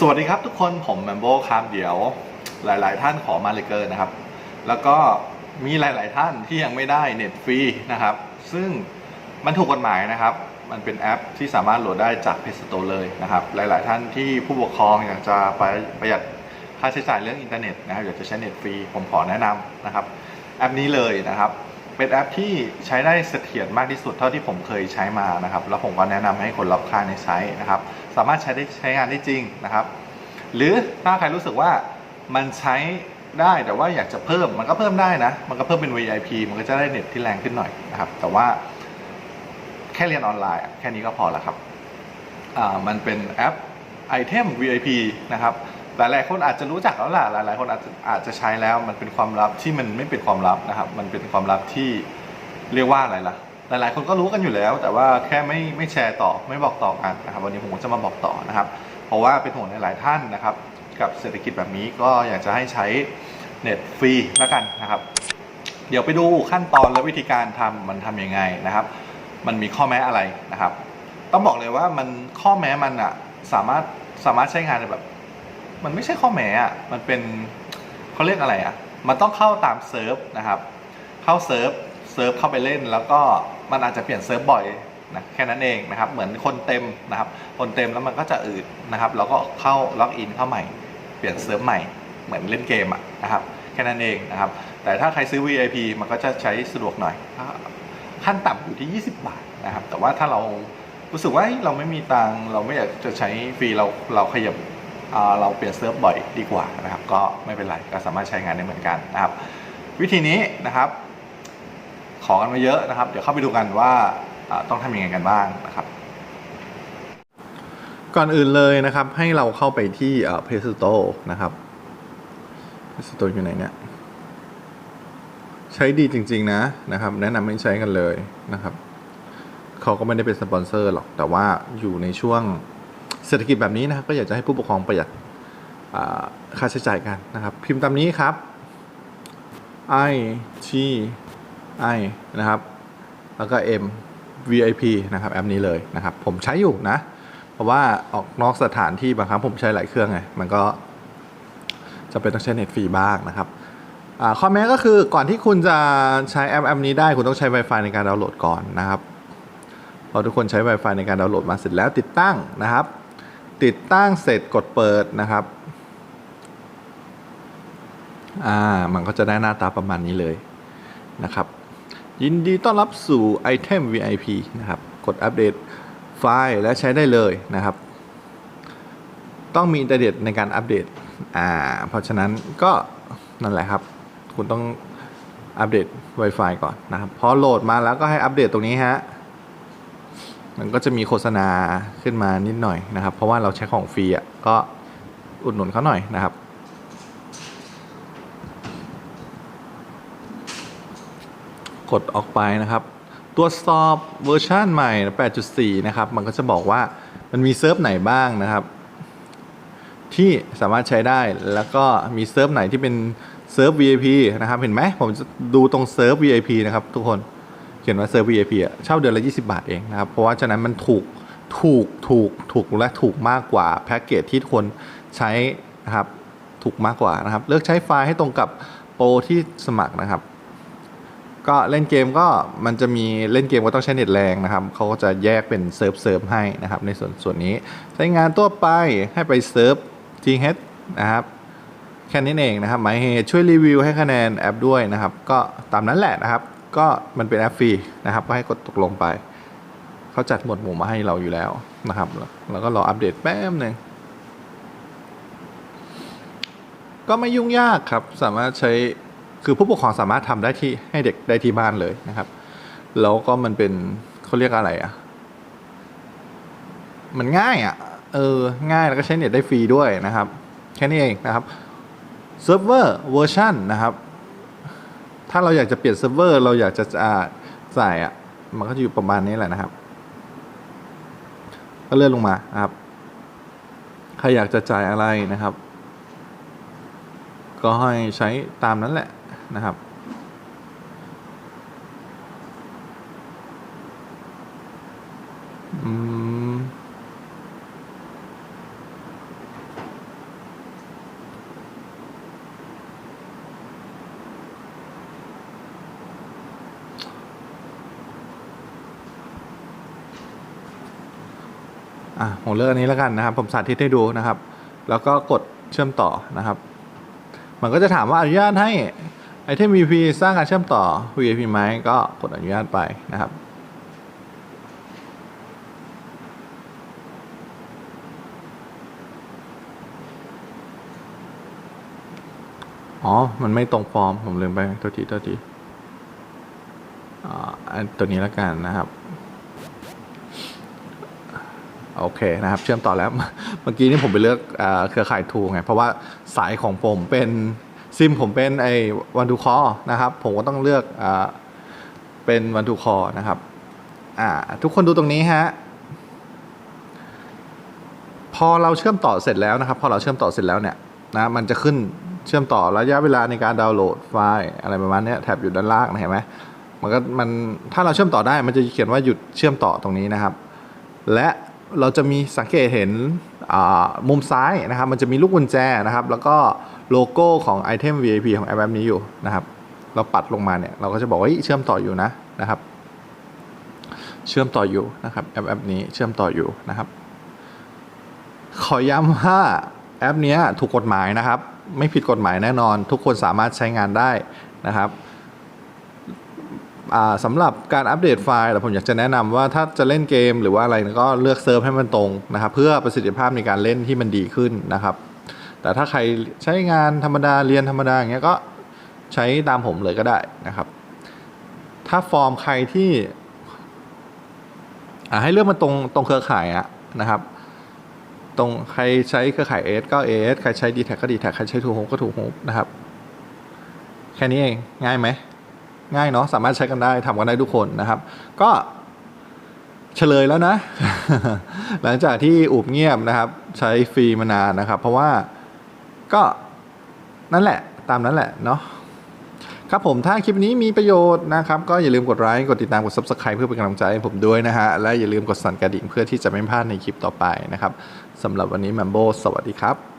สวัสดีครับทุกคนผมแมมโบครับเดี๋ยวหลาย ๆ ท่านขอมาเลยเกินนะครับ แล้วก็มีหลาย ๆ ท่านที่ยังไม่ได้เน็ตฟรีนะครับ ซึ่งมันถูกกฎหมายนะครับ มันเป็นแอปที่สามารถโหลดได้จาก Play Store เลยนะครับ หลาย ๆ ท่านที่ผู้ปกครองอยากจะประประหยัดค่าใช้จ่ายเรื่องอินเทอร์เน็ตนะครับอยากจะใช้เน็ตฟรีผมขอแนะนำนะครับ แอปนี้เลยนะครับ เป็นแอปที่ใช้ได้เสถียรมากที่สุดเท่าที่ผมเคยใช้มานะครับ แล้วผมก็แนะนำให้คนรอบข้าในใช้นะครับ สามารถใช้ได้ใช้งานได้จริงนะครับ หรือถ้าใครรู้สึกว่ามันใช้ได้แต่ว่าอยากจะเพิ่มมันก็เพิ่มได้นะ มันก็เพิ่มเป็น VIP มันก็จะได้เน็ตที่แรงขึ้นหน่อยนะครับ แต่ว่าแค่เรียนออนไลน์ แค่นี้ก็พอแล้วครับอ่ามันเป็นแอปไอเทม VIP นะครับ หลาย ๆ คนอาจจะรู้จักแล้วล่ะหลาย ๆ คนอาจจะอาจจะใช้แล้ว มันเป็นความลับที่มันไม่เป็นความลับนะครับ มันเป็นความลับที่เรียกว่าอะไรล่ะ หลาย ๆ คนก็รู้กันอยู่แล้ว แต่ว่าแค่ไม่ไม่แชร์ต่อไม่บอกต่อกันนะครับ วันนี้ผมก็จะมาบอกต่อนะครับ เพราะว่าเป็นห่วงหลาย ๆ ท่านนะครับ กับเศรษฐกิจแบบนี้ก็อยากจะให้ใช้เน็ตฟรีแล้วกันนะครับ เดี๋ยวไปดูขั้นตอนและวิธีการทำมันทำยังไงนะครับ มันมีข้อแม้อะไรนะครับ ต้องบอกเลยว่ามันข้อแม้มันอะสามารถสามารถใช้งานได้แบบ มันไม่ใช่ข้อแม้อะมันเป็นเขาเรียกอะไรอะมันต้องเข้าตามเซิร์ฟนะครับ เข้าเซิร์ฟเซิร์ฟเข้าไปเล่น แล้วก็มันอาจจะเปลี่ยนเซิร์ฟบ่อยนะแค่นั้นเองนะครับ เหมือนคนเต็มนะครับ คนเต็มแล้วมันก็จะอืดนะครับ แล้วก็เข้าล็อกอินเข้าใหม่ เปลี่ยนเซิร์ฟใหม่ เหมือนเล่นเกมอะนะครับ แค่นั้นเองนะครับ แต่ถ้าใครซื้อ VIP มันก็จะใช้สะดวกหน่อย ขั้นต่ำอยู่ที่ 20 บาทนะครับ แต่ว่าถ้าเรารู้สึกว่าเราไม่มีตังเราไม่อยากจะใช้ฟรีเราเราขยับ เราเปลี่ยนเซิร์ฟบ่อยดีกว่านะครับ ก็ไม่เป็นไรก็สามารถใช้งานได้เหมือนกันนะครับ วิธีนี้นะครับ ขอกันมาเยอะนะครับ เดี๋ยวเข้าไปดูกันว่าต้องทำยังไงกันบ้างนะครับก่อนอื่นเลยนะครับให้เราเข้าไปที่เอ่อ Play Store นะครับ Play Store อยู่ไหนเนี่ย ใช้ดีจริง ๆ นะนะครับ แนะนำให้ใช้กันเลยนะครับ เขาก็ไม่ได้เป็นสปอนเซอร์หรอก แต่ว่าอยู่ในช่วง เศรษฐกิจแบบนี้นะครับก็อยากจะให้ผู้ปกครองประหยัดค่าใช้จ่ายกันนะครับ พิมพ์ตามนี้ครับ i t i นะครับ แล้วก็ m VIP นะครับแอปนี้เลยนะครับ ผมใช้อยู่นะ เพราะว่าออกนอกสถานที่บางครั้งผมใช้หลายเครื่องไงมันก็จะเป็นต้องใช้เน็ตฟรีบ้างนะครับข้อแม้ก็คือก่อนที่คุณจะใช้แอปแอปนี้ได้คุณต้องใช้ Wi-Fi ในการดาวน์โหลดก่อนนะครับพอทุกคนใช้ Wi-Fi ในการดาวน์โหลดมาเสร็จแล้วติดตั้งนะครับ ติดตั้งเสร็จกดเปิดนะครับ อ่า มันก็จะได้หน้าตาประมาณนี้เลยนะครับ ยินดีต้อนรับสู่ไอเทม VIP นะครับ กดอัปเดตไฟล์และใช้ได้เลยนะครับ ต้องมีอินเทอร์เน็ตในการอัปเดต อ่า เพราะฉะนั้นก็นั่นแหละครับ คุณต้องอัปเดต Wi-Fi ก่อนนะครับ พอโหลดมาแล้วก็ให้อัปเดตตรงนี้ฮะ มันก็จะมีโฆษณาขึ้นมานิดหน่อยนะครับ เพราะว่าเราใช้ของฟรีอะก็อุดหนุนเขาหน่อยนะครับ กดออกไปนะครับ ตรวจสอบเวอร์ชันใหม่ 8.4 นะครับ มันก็จะบอกว่ามันมีเซิร์ฟไหนบ้างนะครับ ที่สามารถใช้ได้แล้วก็มีเซิร์ฟไหนที่เป็นเซิร์ฟ VIP นะครับ เห็นไหมผมจะดูตรงเซิร์ฟ VIP นะครับทุกคน ขียนว่าเซิร์ฟ VIP อะเช่าเดือนละ 20 บาทเองนะครับ เพราะว่าฉะนั้นมันถูกถูกถูกถูกและถูกมากกว่าแพ็กเกจที่คนใช้นะครับถูกมากกว่านะครับ เลือกใช้ไฟล์ให้ตรงกับโปรที่สมัครนะครับ ก็เล่นเกมก็มันจะมีเล่นเกมก็ต้องใช้เน็ตแรงนะครับเขาก็จะแยกเป็นเซิร์ฟเซิร์ฟให้นะครับ ในส่วนส่วนนี้ใช้งานตัวไปให้ไปเซิร์ฟ g h นะครับแค่นี้เองนะครับหมายเหตุช่วยรีวิวให้คะแนนแอปด้วยนะครับ ก็ตามนั้นแหละนะครับ ก็มันเป็นแอปฟรีนะครับ ก็ให้กดตกลงไป เขาจัดหมวดหมู่มาให้เราอยู่แล้วนะครับ แล้วก็รออัปเดตแป๊บหนึ่งก็ไม่ยุ่งยากครับ สามารถใช้คือผู้ปกครองสามารถทำได้ที่ให้เด็กได้ที่บ้านเลยนะครับ แล้วก็มันเป็นเขาเรียกอะไรอะ่ะ มันง่ายอะ่ะ เออ ง่ายแล้วก็ใช้เน็ตได้ฟรีด้วยนะครับ แค่นี้เองนะครับเซิร์ฟเวอร์เวอร์ชันนะครับ ถ้าเราอยากจะเปลี่ยนเซิร์ฟเวอร์ เราอยากจะอ่าใส่อะ่ะมันก็จะอยู่ประมาณนี้แหละนะครับ ก็เลื่อนลงมานะครับ ใครอยากจะจ่ายอะไรนะครับ ก็ให้ใช้ตามนั้นแหละนะครับ อะผมเลือกอันนี้แล้วกันนะครับ ผมสาธิตให้ดูนะครับ แล้วก็กดเชื่อมต่อนะครับ มันก็จะถามว่าอนุญาตให้ไอเทม VP สร้างการเชื่อมต่อ VIP ไหมก็กดอนุญาตไปนะครับอ๋อ มันไม่ตรงฟอร์ม ผมลืมไป ตัวทีตัวทีอ่าอันตัวนี้แล้วกันนะครับ โอเคนะครับ เชื่อมต่อแล้ว เมื่อกี้นี่ผมไปเลือกเครือข่ายทูไง เพราะว่าสายของผมเป็นซิมผมเป็นไอ้วันทูคอนะครับ ผมก็ต้องเลือกอเป็นวันทูคอนะครับทุกคนดูตรงนี้ฮะพอเราเชื่อมต่อเสร็จแล้วนะครับ พอเราเชื่อมต่อเสร็จแล้วเนี่ยนะมันจะขึ้นเชื่อมต่อระยะเวลาในการดาวน์โหลดไฟล์อะไรประมาณนี้แท็บอยู่ด้านล่างนะเห็นไหมมันก็มันถ้าเราเชื่อมต่อได้มันจะเขียนว่าหยุดเชื่อมต่อตรงนี้นะครับ และ เราจะมีสังเกตเห็นมุมซ้ายนะครับ มันจะมีลูกกุญแจนะครับ แล้วก็โลโก้ของ Item VIP ของแอปแอปนี้อยู่นะครับ เราปัดลงมาเนี่ย เราก็จะบอกว่าเชื่อมต่ออยู่นะนะครับ เชื่อมต่ออยู่นะครับแอปแอปนี้เชื่อมต่ออยู่นะครับ ขอย้ำว่าแอปนี้ถูกกฎหมายนะครับ ไม่ผิดกฎหมายแน่นอน ทุกคนสามารถใช้งานได้นะครับ สำหรับการอัปเดตไฟล์ผมอยากจะแนะนำว่าถ้าจะเล่นเกมหรือว่าอะไรก็เลือกเซิร์ฟให้มันตรงนะครับเพื่อประสิทธิภาพในการเล่นที่มันดีขึ้นนะครับ แต่ถ้าใครใช้งานธรรมดาเรียนธรรมดาอย่างเงี้ยก็ใช้ตามผมเลยก็ได้นะครับ ถ้าฟอร์มใครที่ให้เลือกมาตรงตรงเครือข่ายอะนะครับ ตรงใครใช้เครือข่าย AS ก็ AS ใครใช้ d t แทก็ d t แทใครใช้ทูโฮก็ทูโฮนะครับ แค่นี้เองง่ายไหม ง่ายเนาะสามารถใช้กันได้ทำกันได้ทุกคนนะครับ ก็เฉลยแล้วนะ หลังจากที่อุบเงียบนะครับ ใช้ฟรีมานานนะครับ เพราะว่าก็นั่นแหละตามนั้นแหละเนาะครับผมถ้าคลิปนี้มีประโยชน์นะครับ ก็อย่าลืมกดไลค์กดติดตามกด subscribe เพื่อเป็นกำลังใจให้ผมด้วยนะฮะ และอย่าลืมกดสั่นกระดิ่งเพื่อที่จะไม่พลาดในคลิปต่อไปนะครับสำหรับวันนี้แมมโบสวัสดีครับ